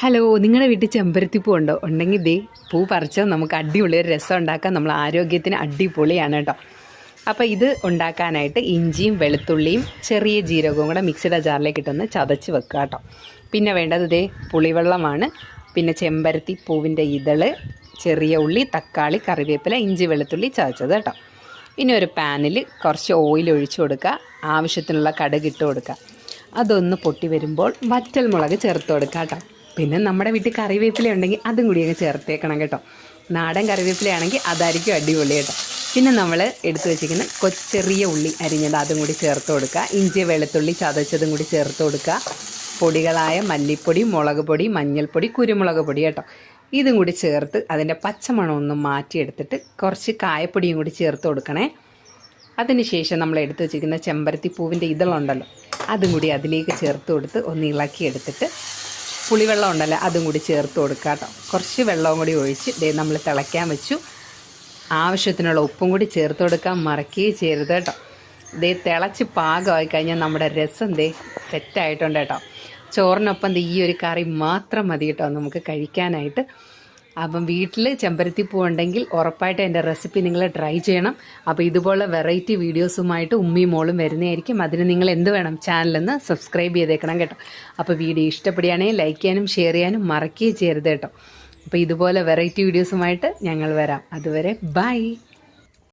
Hello നിങ്ങളുടെ വീട്ടിൽ ചെമ്പരത്തിപ്പൂ ഉണ്ടോ? ഉണ്ടെങ്കിൽ ദേ പൂ പറിച്ചോ. നമുക്ക് അടിപൊളി ഒരു രസം ഉണ്ടാക്കാം. നമ്മൾ ആരോഗ്യത്തിന് അടിപൊളിയാണ് കേട്ടോ. അപ്പോൾ ഇത് ഉണ്ടാക്കാനായിട്ട് ഇഞ്ചിയും വെളുത്തുള്ളിയും ചെറിയ ജീരകവും കൂടെ മിക്സിയുടെ ജാറിലേക്ക് ഇട്ടൊന്ന് ചതച്ച് വെക്കുക കേട്ടോ. പിന്നെ വേണ്ടത് ദേ പുളിവെള്ളമാണ്. പിന്നെ ചെമ്പരത്തി പൂവിന്റെ ഇതൾ ചെറിയ ഉള്ളി തക്കാളി കറിവേപ്പില ഇഞ്ചി വെളുത്തുള്ളി ചതച്ചത് കേട്ടോ. ഇനി ഒരു പാനിൽ കുറച്ച് ഓയിൽ ഒഴിച്ചു കൊടുക്കുക. ആവശ്യത്തിനുള്ള കടുക് കൊടുക്കുക. അതൊന്ന് പൊട്ടി വരുമ്പോൾ വറ്റൽ മുളക് ചേർത്ത് കൊടുക്കുക കേട്ടോ. പിന്നെ നമ്മുടെ വീട്ടിൽ കറിവേപ്പില ഉണ്ടെങ്കിൽ അതും കൂടി അങ്ങ് ചേർത്തേക്കണം കേട്ടോ. നാടൻ കറിവേപ്പിലയാണെങ്കിൽ അതായിരിക്കും അടിപൊളി കേട്ടോ. പിന്നെ നമ്മൾ എടുത്തു വെച്ചിരിക്കുന്ന കൊച്ചെറിയ ഉള്ളി അരിഞ്ഞത് അതും കൂടി ചേർത്ത് കൊടുക്കുക. ഇഞ്ചി വെളുത്തുള്ളി ചതച്ചതും കൂടി ചേർത്ത് കൊടുക്കുക. പൊടികളായ മല്ലിപ്പൊടി മുളക് പൊടി മഞ്ഞൾപ്പൊടി കുരുമുളക് പൊടി കേട്ടോ. ഇതും കൂടി ചേർത്ത് അതിന്റെ പച്ചമണം ഒന്ന് മാറ്റിയെടുത്തിട്ട് കുറച്ച് കായപ്പൊടിയും കൂടി ചേർത്ത് കൊടുക്കണേ. അതിനുശേഷം നമ്മൾ എടുത്തു വെച്ചിരിക്കുന്ന ചെമ്പരത്തി പൂവിന്റെ ഇതളുണ്ടല്ലോ അതും കൂടി അതിലേക്ക് ചേർത്ത് കൊടുത്ത് ഒന്ന് ഇളക്കി എടുത്തിട്ട് പുളിവെള്ളം ഉണ്ടല്ലോ അതും കൂടി ചേർത്ത് കൊടുക്കുക കേട്ടോ. കുറച്ച് വെള്ളവും കൂടി ഒഴിച്ച് ദേ നമ്മൾ തിളയ്ക്കാൻ വെച്ചു. ആവശ്യത്തിനുള്ള ഉപ്പും കൂടി ചേർത്ത് കൊടുക്കാൻ മറക്കുകയും ചെയ്യരുത് കേട്ടോ. ദേ തിളച്ച് പാകമായി കഴിഞ്ഞാൽ നമ്മുടെ രസം ദേ സെറ്റായിട്ടുണ്ട് കേട്ടോ. ചോറിനൊപ്പം ഈ ഒരു കറി മാത്രം മതി കേട്ടോ നമുക്ക് കഴിക്കാനായിട്ട്. അപ്പം വീട്ടിൽ ചെമ്പരത്തി പൂ ഉണ്ടെങ്കിൽ ഉറപ്പായിട്ട് എന്റെ റെസിപ്പി നിങ്ങൾ ട്രൈ ചെയ്യണം. അപ്പോൾ ഇതുപോലെ വെറൈറ്റി വീഡിയോസുമായിട്ട് ഉമ്മിയും മോളും വരുന്നതായിരിക്കും. അതിന് നിങ്ങൾ എന്ത് വേണം ചാനലൊന്ന് സബ്സ്ക്രൈബ് ചെയ്തേക്കണം കേട്ടോ. അപ്പോൾ വീഡിയോ ഇഷ്ടപ്പെടുകയാണെങ്കിൽ ലൈക്ക് ചെയ്യാനും ഷെയർ ചെയ്യാനും മറക്കുകയും ചെയ്യരുത് കേട്ടോ. അപ്പോൾ ഇതുപോലെ വെറൈറ്റി വീഡിയോസുമായിട്ട് ഞങ്ങൾ വരാം. അതുവരെ ബൈ